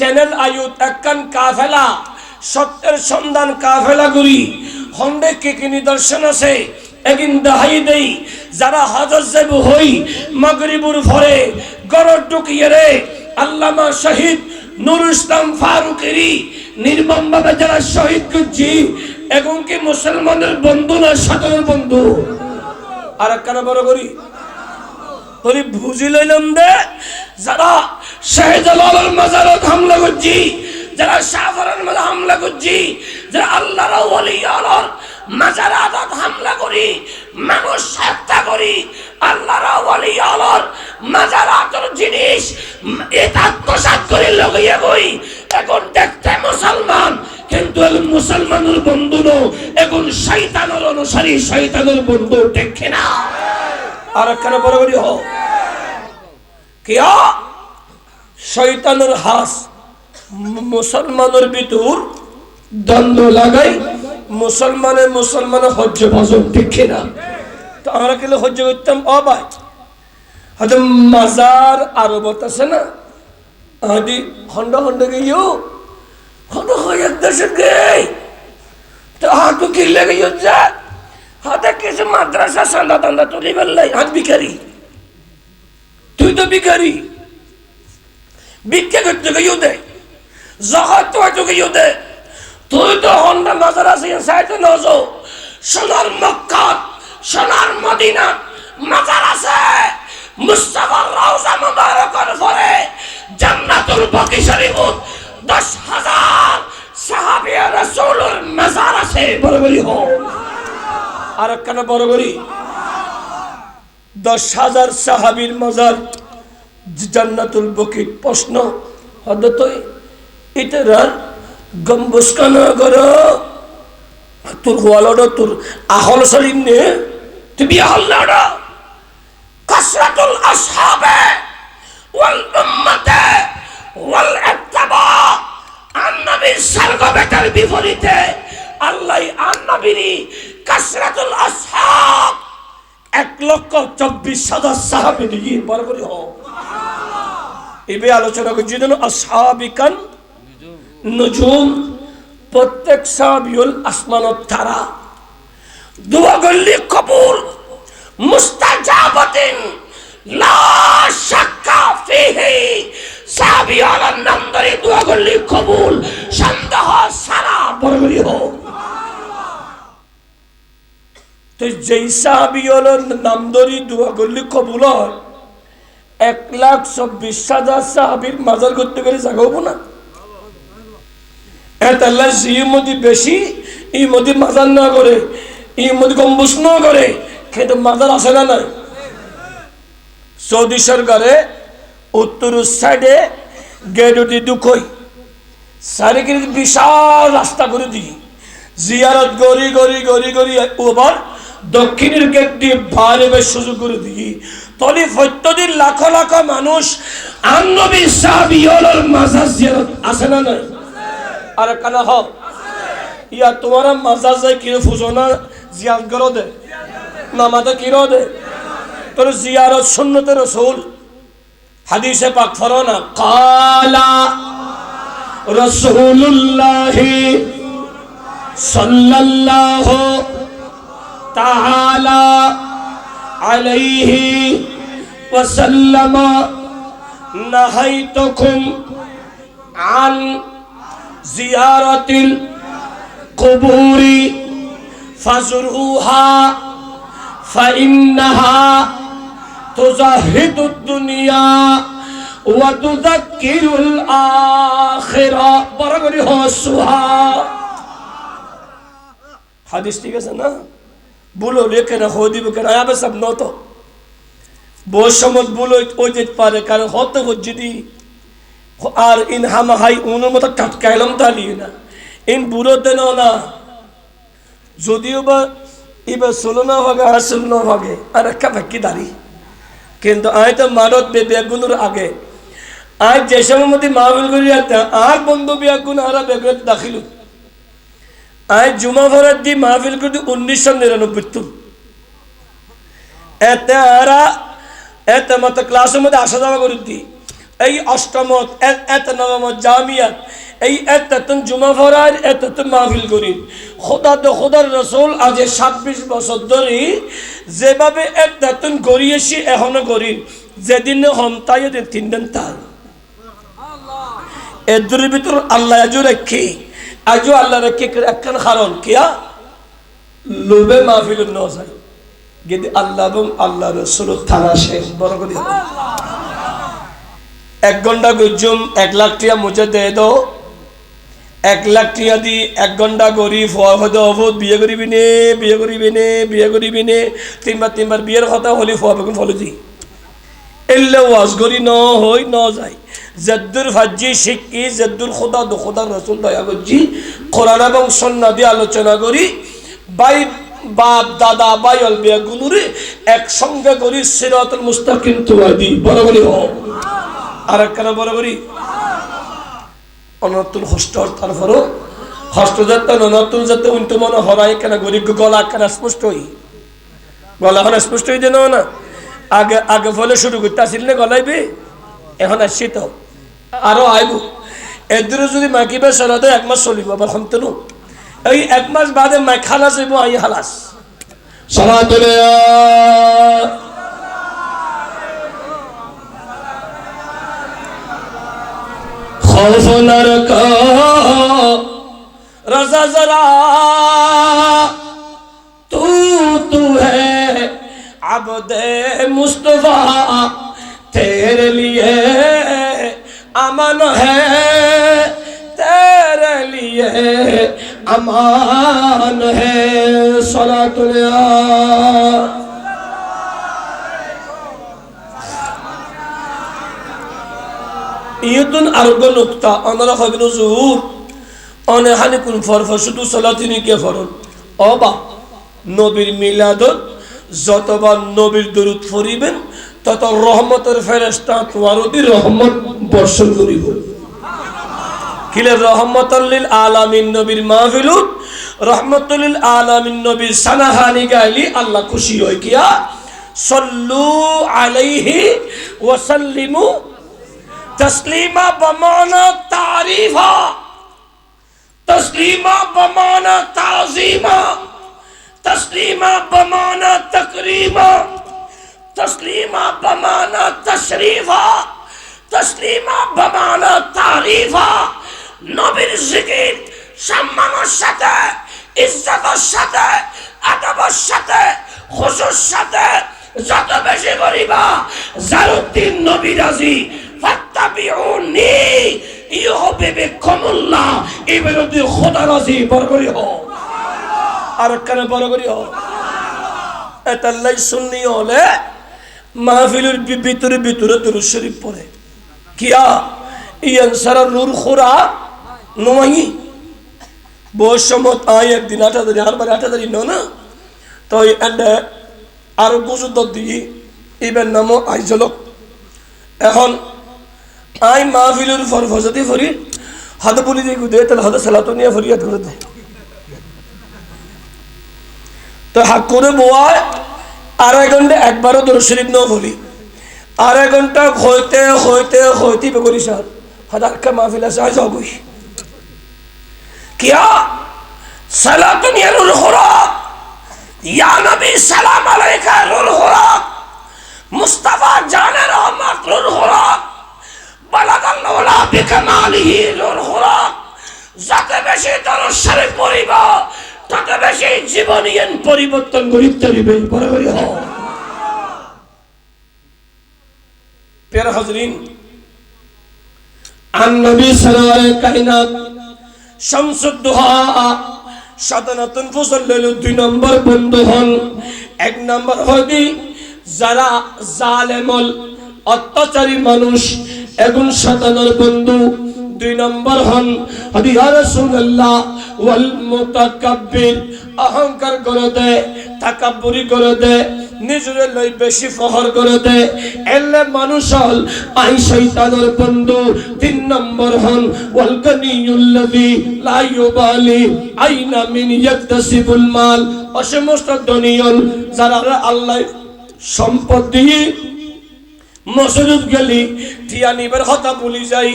Channel আয়ুত একখান কাফেলা, সত্যের সন্ধান কাফেলা গুরি হন্ডে কে কি নিদর্শন আছে? একিন দাহাই দেই যারা হজর যাবু হই মগরিবুর ভরে, গরর ঢুকিয়ে রে। আল্লামা শহীদ নুর ইসলাম ফারুকেরই নির্মমভাবে যারা শহীদ করছি এখন কি মুসলমানের বন্ধু না সাধারণ বন্ধু? আর একখানা বড় করি। তোরি বুঝি লইলাম দে যারা শাহজালালের মাজারত হামলা করছি, যারা শাহফরান মাঝে হামলা করছি, যারা আল্লাহর আল্লাহর মাজারাত হামলা করি, মানুষ হত্যা করি, আল্লাহর আল্লাহর মাজারাতের জিনিস এটা আত্মসাৎ করে লগাইয়া গই এখন দেখতে মুসলমান, কিন্তু এখন মুসলমানের বন্ধু নো এখন শয়তানের অনুসারী, শয়তানের বন্ধু দেখে না। আর একখানে বরাবরই হোক কিয়া? শয়তানের হাস, মুসলমানের ভিতর দ্বন্দ্ব লাগাই মুসলমানে মুসলমানে হজ্জ ভজন দেখে না। তো আমরা কেলে হজ্জ করতাম? অবাই হয়তো মাজার আরবত আছে না? আদি খন্ড খন্ড গিয়েও খন্ড হয়ে এক দেশে গেই তো হাতু কিনলে গিয়ে যা হাতে কিছু মাদ্রাসা সান্দা টান্দা তুলি বেললাই হাত বিকারি তুই তো ভিখারি। ভিক্ষা করতে গিয়েও দে জগৎ তো হয়তো গিয়েও দে। তুই তো হন্ডা আছে, সাইতে নজো। সোনার মক্কাত, সোনার মদিনা মাজার আছে মুস্তাফার রওজা মুবারকের পরে জান্নাতুল বাকি শরীফত দশ হাজার সাহাবিয়া রাসূলের মাজার আছে, বড় বড়ি হো। আর একখানা বড় বড়ি দশ হাজার সাহাবির মজার জান্নাতুল বকির প্রশ্ন হদতই ইতারা গম্বুস্কান গর? তোর গোয়ালড তোর আহল সলিম নে বিয়াহল না কাসরাতুল আসহাবে ওয়াল উম্মতে ওয়াল ইত্তিবা আন্নবীর বিপরীতে আল্লাহ এক লক্ষ চব্বিশ হাজার সাহাবি নিয়ে বড় করে হোক। এবে আলোচনা করছি যেন আসাবিকান নজুম। প্রত্যেক সাহাবিউল আসমানত তারা দোয়া গল্লি কবুল। মুস্তাজাবাতিন। লা শাক্কা ফিহি। নামদারি দোয়া গল্লি কবুল। সন্দেহ সারা বড় হোক। তো যেই সাহাবি হলো নামদরি দোয়া করলে কবুল হয়। এক লাখ চব্বিশ হাজার সাহাবির মাজার করতে করে জাগাবো না। এত আল্লাহ ই মদি বেশি ই মদি মাজার না করে ই মদি গম্বুজ না করে কিন্তু মাজার আছে না নাই। সৌদি সরকারে উত্তর সাইডে গেটুটি দুঃখই চারিকির বিশাল রাস্তা করে দিই। জিয়ারত গড়ি গড়ি গড়ি গড়ি ওবার দক্ষিণের গেট দিয়ে বাইরে বেশ সুযোগ করে দিই। তলি প্রত্যেকদিন লাখ লাখ মানুষ আন্নবী সাহাবিয়লের জিয়ারত আছে না নাই? আর কানা হ। ইয়া তোমার মাজার যায় কিরে ফুজনা জিয়ারত করো দে। নামাতে কিরো দে? তোর জিয়ারত সুন্নতে রসুল। হাদিসে পাক ফরনা কালা রসুল্লাহি সাল্লাল্লাহু তাআলা আলাইহি ওয়াসাল্লাম নাহাইতুকুম আন জিয়ারাতিল কুবুরি ফাজরুহা فإنها تزهد الدنيا وتذكر الآخرة বরাবরই হসুহা হাদিস ঠিক আছে না বলো লেখে না হো দিব কেন আবে সব নত। বহু সময় বলো ওই যেতে পারে, কারণ হতে যদি আর ইন হামা হাই উনের মতো কাটকাইলাম তালি না। ইন বুড়ো দেন না। যদিও বা এবার ষোলো না ভাগে, আর ষোলো না ভাগে, আর একটা ভাগ্যি কিন্তু আয় তো মারত বে আগে। আজ যে সময় মধ্যে মাহবিল করি আর বন্ধু বেগুন আর বেগুন দাখিল আজ জুমা ভরাত দি মাহফিল করি উনিশশো নিরানব্বই তুম। এতে আরা, এতে মতো ক্লাসের মধ্যে আসা যাওয়া করে দি এই অষ্টমত এত নবমত জামিয়াত, এই এতন জুমা ফরার এতন মাহফিল করি খোদা তো খোদার রসুল, আজ ছাব্বিশ বছর ধরে যেভাবে এতন করিয়েছি এখনও করি যেদিন হম তাই তিন দিন তাই এদের ভিতর আল্লাহ রেখে। আজও আল্লাহ রেখে একখান কারণ কিয়া? লোভে মাহফিল ন যায় গেদি আল্লাহ এবং আল্লাহ রসুল থানা শেষ বড় করে এক ঘণ্টা গুজুম, এক লাখ টিয়া মুছে দে দো। এক লাখ টিয়া দি এক ঘণ্টা করি ফোয়া হতে অবধ বিয়ে করিবি নে, বিয়ে করিবি নে, বিয়ে করিবি নে। তিনবার তিনবার বিয়ের কথা হলি ফোয়া বেগুন ফলো দি এলে ওয়াজ করি ন হই ন যায়। জদ্দুর ফাজি শিখি জদ্দুর খোদা, দো খোদা রসুল দয়া করছি, কোরআন এবং সন্না দিয়ে আলোচনা করি। বাই বাপ, দাদা বাই অল বিয়া গুনুরে একসঙ্গে করি সিরাতুল মুস্তাকিম তুয়াদি বড় করি হো। আর একখানা বড় করি অনতুল হস্ত তারপরও। হস্ত যাতে অনতুল যাতে উন্টু মনে হরাই কেন গরি গলা কেন স্পষ্ট হই? গলা এখন স্পষ্ট হই দেন না? আগে আগে ফলে শুরু করতে আসিল না গলাইবে এখন আসছি তো। আরও আইব। এদিনও যদি মাইকিবে চলাতে একমাস চলিব আমার সন্তানো এই একমাস বাদে মাইখালাস হইব আই হালাস চলাতে রাজা জরা তু তু হে মুস্তফা তের লিয়ে अमन है तेरे लिए अमान है सलातुल्ला ইয়তুন আরোগ্য নুক্তা অনরা হবিন জুহুর অনে হানি কুন ফরফ শুধু সলাতিনি কে ফরন অবা নবীর মিলাদত যতবার নবীর দরুদ ফরিবেন তত রহমতের ফেরেস্তা তোমারও রহমত বর্ষণ করিব কিলে রহমতুল্লিল আলামিন নবীর মাহফিলুত রহমতুল্লিল আলামিন নবীর সানাহানি গালি আল্লাহ খুশি হই কিয়া সল্লু আলাইহি ওয়া সাল্লিমু তাসলিমা بمانا তারিফা তাসলিমা بمانا তাযীমা تسلیمہ بمانا تقریبہ تسليما بمانا تشريفا তসলিমা বামাল তারিফা। নবীর জিকির, সম্মানের সাথে, ইজ্জতের সাথে, আদবের সাথে, খুশুর সাথে, যত বেশি করিবা জারুদ্দিন নবী রাজি, ফাত্তাবিউনি ইউহিবুকুমুল্লাহ এই বিরুদ্ধে খোদা রাজি, বড় করি আর কানে বড় করি হো। এটা লাই হলে মাহফিলের ভিতরে ভিতরে দুরুদ শরীফ পড়ে। ইয়ান সারা নূর খোরা? নমাই। বয়স সমত আয় একদিন আটা ধরি আর বারে আটা ধরি, ন তো এন্ডে আরও বুঝুদ দিই, ইবের নামও আইজলক এখন আই মাহফিলের ফর ফজতি ফরি, হাতে বলি দিয়ে গুদে, তাহলে হাতে সালাতো নিয়ে ফরিয়াদ করে দেয় তো হাক করে বোয়ায়, আড়াই ঘণ্টা একবারও দর শরীফ ন বলি আড়াই ঘণ্টা হইতে হইতে হইতে বেগরি সার হাজার মাহফিল আছে, আজ অগুই কিয়া? সালাতুন ইয়া রুল খুরাক ইয়া নবী সালাম আলাইকা, রুল খুরাক মুস্তাফা জানে রহমত, রুল খুরাক বালাগাল ওলা বিকামালিহি রুল খুরাক যাতে বেশি তোর শরীফ পড়িব, তত বেশি জীবনীয়ন পরিবর্তন করিতে হইবে বরাবরই হও প্যারা হাজরিন আন নবী সালাওয়ার কায়নাত শামসুদ্দোহা সাধারণতন ফসল লইল দুই নম্বর বন্ধু হন। এক নম্বর হদি যারা জালেমল, অত্যাচারী মানুষ এখন সাতানোর বন্ধু। দুই নম্বর হন রাসূলুল্লাহ অহংকার করে দেয় তাকাব্বুরি করে দেয় নিজরে লই বেশি ফহর করে দেয় এলে মানুষ হল, আই শৈতানের বন্ধু। তিন নম্বর হন, ওয়াল গানিয়ুল্লাযী লা ইউবালি আইনা মিন ইয়াকতাসিবুল মাল। অসমস্ত দুনিয়ন যারা আল্লাহ সম্পদ দিয়ে মসজিদ গেলি, টিয়া নিবার কথা ভুলি যাই।